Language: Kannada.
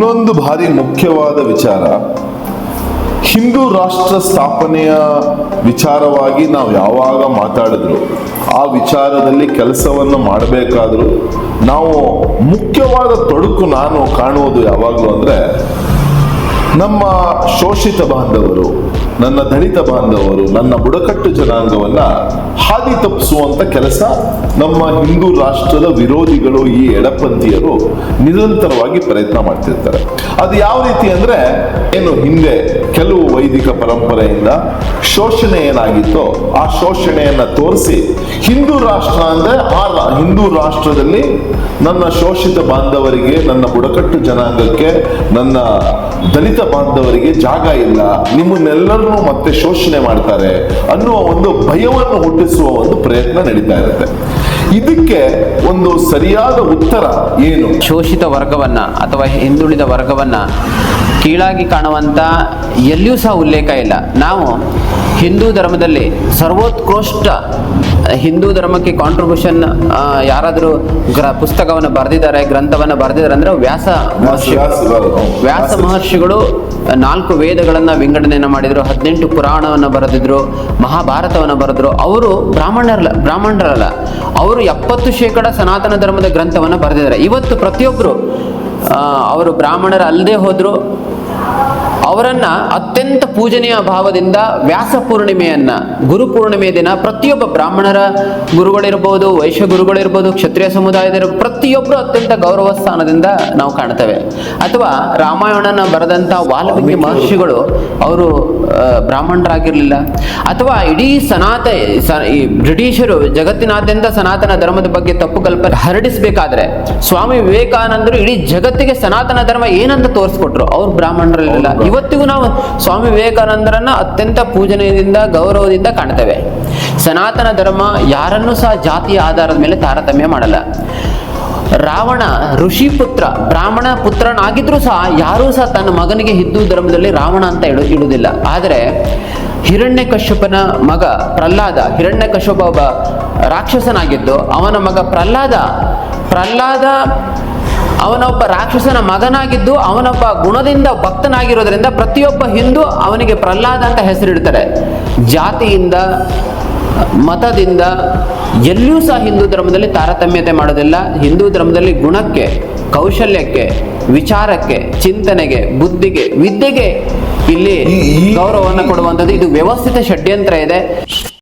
ಇನ್ನೊಂದು ಭಾರಿ ಮುಖ್ಯವಾದ ವಿಚಾರ, ಹಿಂದೂ ರಾಷ್ಟ್ರ ಸ್ಥಾಪನೆಯ ವಿಚಾರವಾಗಿ ನಾವು ಯಾವಾಗ ಮಾತಾಡಿದ್ರು, ಆ ವಿಚಾರದಲ್ಲಿ ಕೆಲಸವನ್ನು ಮಾಡಬೇಕಾದ್ರೂ, ನಾವು ಮುಖ್ಯವಾದ ತೊಡಕು ನಾನು ಕಾಣುವುದು ಯಾವಾಗಲೂ ಅಂದರೆ ನಮ್ಮ ಶೋಷಿತ ಬಾಂಧವರು ನನ್ನ ದಲಿತ ಬಾಂಧವರು, ನನ್ನ ಬುಡಕಟ್ಟು ಜನಾಂಗವನ್ನ ಹಾದಿ ತಪ್ಪಿಸುವಂತ ಕೆಲಸ ನಮ್ಮ ಹಿಂದೂ ರಾಷ್ಟ್ರದ ವಿರೋಧಿಗಳು ಈ ಎಡಪಂಥೀಯರು ನಿರಂತರವಾಗಿ ಪ್ರಯತ್ನ ಮಾಡ್ತಿರ್ತಾರೆ. ಅದು ಯಾವ ರೀತಿ ಅಂದ್ರೆ, ಏನು ಹಿಂದೆ ಕೆಲವು ವೈದಿಕ ಪರಂಪರೆಯಿಂದ ಶೋಷಣೆ ಏನಾಗಿತ್ತೋ ಆ ಶೋಷಣೆಯನ್ನ ತೋರಿಸಿ ಹಿಂದೂ ರಾಷ್ಟ್ರ ಅಂದ್ರೆ ಆ ಹಿಂದೂ ರಾಷ್ಟ್ರದಲ್ಲಿ ನನ್ನ ಶೋಷಿತ ಬಾಂಧವರಿಗೆ, ನನ್ನ ಬುಡಕಟ್ಟು ಜನಾಂಗಕ್ಕೆ, ನನ್ನ ದಲಿತ ಬಾಂಧವರಿಗೆ ಜಾಗ ಇಲ್ಲ. ನಿಮ್ಮನ್ನೆಲ್ಲರನ್ನೂ ಮತ್ತೆ ಶೋಷಣೆ ಮಾಡ್ತಾರೆ ಅನ್ನುವ ಒಂದು ಭಯವನ್ನು ಹುಟ್ಟಿಸುವ ಒಂದು ಪ್ರಯತ್ನ ನಡೀತಾ ಇರುತ್ತೆ. ಇದಕ್ಕೆ ಒಂದು ಸರಿಯಾದ ಉತ್ತರ ಏನು? ಶೋಷಿತ ವರ್ಗವನ್ನ ಅಥವಾ ಹಿಂದುಳಿದ ವರ್ಗವನ್ನ ಕೀಳಾಗಿ ಕಾಣುವಂತ ಎಲ್ಲಿಯೂ ಸಹ ಉಲ್ಲೇಖ ಇಲ್ಲ. ನಾವು ಹಿಂದೂ ಧರ್ಮದಲ್ಲಿ ಸರ್ವೋತ್ಕೃಷ್ಟ ಹಿಂದೂ ಧರ್ಮಕ್ಕೆ ಕಾಂಟ್ರಿಬ್ಯೂಷನ್ ಯಾರಾದರೂ ಗ್ರ, ಪುಸ್ತಕವನ್ನು ಬರೆದಿದ್ದಾರೆ, ಗ್ರಂಥವನ್ನು ಬರೆದಿದ್ದಾರೆ ಅಂದರೆ ವ್ಯಾಸ ಮಹರ್ಷಿ ವ್ಯಾಸ ಮಹರ್ಷಿಗಳು ನಾಲ್ಕು ವೇದಗಳನ್ನು ವಿಂಗಡಣೆಯನ್ನು ಮಾಡಿದರು, ಹದಿನೆಂಟು ಪುರಾಣವನ್ನು ಬರೆದಿದ್ರು, ಮಹಾಭಾರತವನ್ನು ಬರೆದ್ರು. ಅವರು ಬ್ರಾಹ್ಮಣರಲ್ಲ ಬ್ರಾಹ್ಮಣರಲ್ಲ. ಅವರು ಎಪ್ಪತ್ತು ಶೇಕಡ ಸನಾತನ ಧರ್ಮದ ಗ್ರಂಥವನ್ನು ಬರೆದಿದ್ದಾರೆ. ಇವತ್ತು ಪ್ರತಿಯೊಬ್ಬರು ಅವರು ಬ್ರಾಹ್ಮಣರ ಅಲ್ಲದೆ ಹೋದ್ರು ಅವರನ್ನ ಅತ್ಯಂತ ಪೂಜನೀಯ ಭಾವದಿಂದ ವ್ಯಾಸ ಪೂರ್ಣಿಮೆಯನ್ನ ಗುರು ಪೂರ್ಣಿಮೆ ದಿನ ಪ್ರತಿಯೊಬ್ಬ ಬ್ರಾಹ್ಮಣರ ಗುರುಗಳಿರ್ಬೋದು ವೈಶ್ಯ ಗುರುಗಳಿರ್ಬೋದು ಕ್ಷತ್ರಿಯ ಸಮುದಾಯದ ಪ್ರತಿಯೊಬ್ಬರು ಅತ್ಯಂತ ಗೌರವ ಸ್ಥಾನದಿಂದ ನಾವು ಕಾಣ್ತೇವೆ. ಅಥವಾ ರಾಮಾಯಣನ ಬರೆದಂತ ವಾಲ್ಮೀಕಿ ಮಹರ್ಷಿಗಳು ಅವರು ಬ್ರಾಹ್ಮಣರಾಗಿರಲಿಲ್ಲ. ಅಥವಾ ಇಡೀ ಸನಾತ ಈ ಬ್ರಿಟಿಷರು ಜಗತ್ತಿನಾದ್ಯಂತ ಸನಾತನ ಧರ್ಮದ ಬಗ್ಗೆ ತಪ್ಪು ಕಲ್ಪನೆ ಹರಡಿಸಬೇಕಾದ್ರೆ ಸ್ವಾಮಿ ವಿವೇಕಾನಂದರು ಇಡೀ ಜಗತ್ತಿಗೆ ಸನಾತನ ಧರ್ಮ ಏನಂತ ತೋರಿಸ್ಕೊಟ್ರು. ಅವ್ರು ಬ್ರಾಹ್ಮಣರಲ್ಲಿಲ್ಲ. ಇವತ್ತಿಗೂ ನಾವು ಸ್ವಾಮಿ ವಿವೇಕಾನಂದರನ್ನ ಅತ್ಯಂತ ಪೂಜನೀಯದಿಂದ, ಗೌರವದಿಂದ ಕಾಣ್ತೇವೆ. ಸನಾತನ ಧರ್ಮ ಯಾರನ್ನೂ ಸಹ ಜಾತಿಯ ಆಧಾರದ ಮೇಲೆ ತಾರತಮ್ಯ ಮಾಡಲ್ಲ. ರಾವಣ ಋಷಿ ಪುತ್ರ, ಬ್ರಾಹ್ಮಣ ಪುತ್ರನಾಗಿದ್ರೂ ಸಹ ಯಾರೂ ಸಹ ತನ್ನ ಮಗನಿಗೆ ಹಿಂದೂ ಧರ್ಮದಲ್ಲಿ ರಾವಣ ಅಂತ ಇಡು, ಇಡುವುದಿಲ್ಲ. ಆದರೆ ಹಿರಣ್ಯಕಶ್ಯಪನ ಮಗ ಪ್ರಹ್ಲಾದ, ಹಿರಣ್ಯಕಶ್ಯಪ ಒಬ್ಬ ರಾಕ್ಷಸನಾಗಿದ್ದು, ಅವನ ಮಗ ಪ್ರಹ್ಲಾದ ಪ್ರಹ್ಲಾದ ಅವನೊಬ್ಬ ರಾಕ್ಷಸನ ಮಗನಾಗಿದ್ದು ಅವನೊಬ್ಬ ಗುಣದಿಂದ ಭಕ್ತನಾಗಿರೋದ್ರಿಂದ ಪ್ರತಿಯೊಬ್ಬ ಹಿಂದೂ ಅವನಿಗೆ ಪ್ರಹ್ಲಾದ ಅಂತ ಹೆಸರಿಡ್ತಾರೆ. ಜಾತಿಯಿಂದ ಮತದಿಂದ ಎಲ್ಲಿಯೂ ಸಹ ಹಿಂದೂ ಧರ್ಮದಲ್ಲಿ ತಾರತಮ್ಯತೆ ಮಾಡೋದಿಲ್ಲ. ಹಿಂದೂ ಧರ್ಮದಲ್ಲಿ ಗುಣಕ್ಕೆ ಕೌಶಲ್ಯಕ್ಕೆ ವಿಚಾರಕ್ಕೆ ಚಿಂತನೆಗೆ ಬುದ್ಧಿಗೆ ವಿದ್ಯೆಗೆ ಇಲ್ಲಿ ಗೌರವವನ್ನು ಕೊಡುವಂಥದ್ದು. ಇದು ವ್ಯವಸ್ಥಿತ ಷಡ್ಯಂತ್ರ ಇದೆ.